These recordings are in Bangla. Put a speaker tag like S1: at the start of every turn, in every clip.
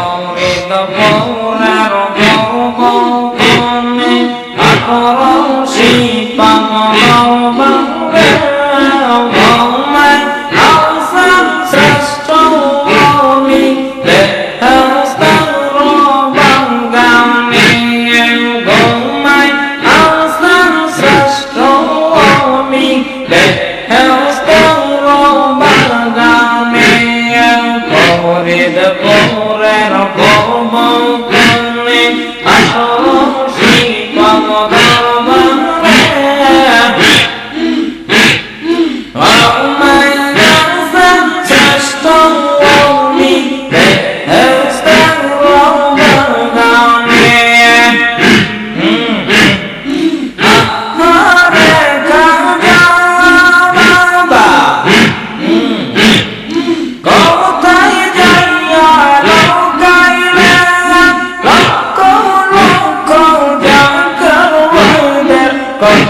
S1: Om in the. Go.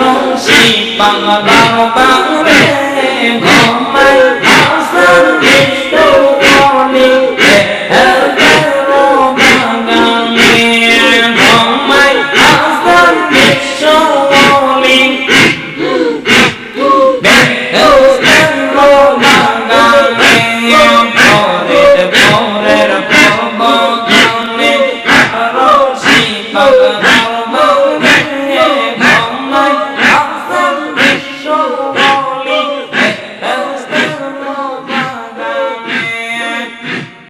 S1: রশি বাংলা বাংলা ঘুমাই আসার বিষ্ণু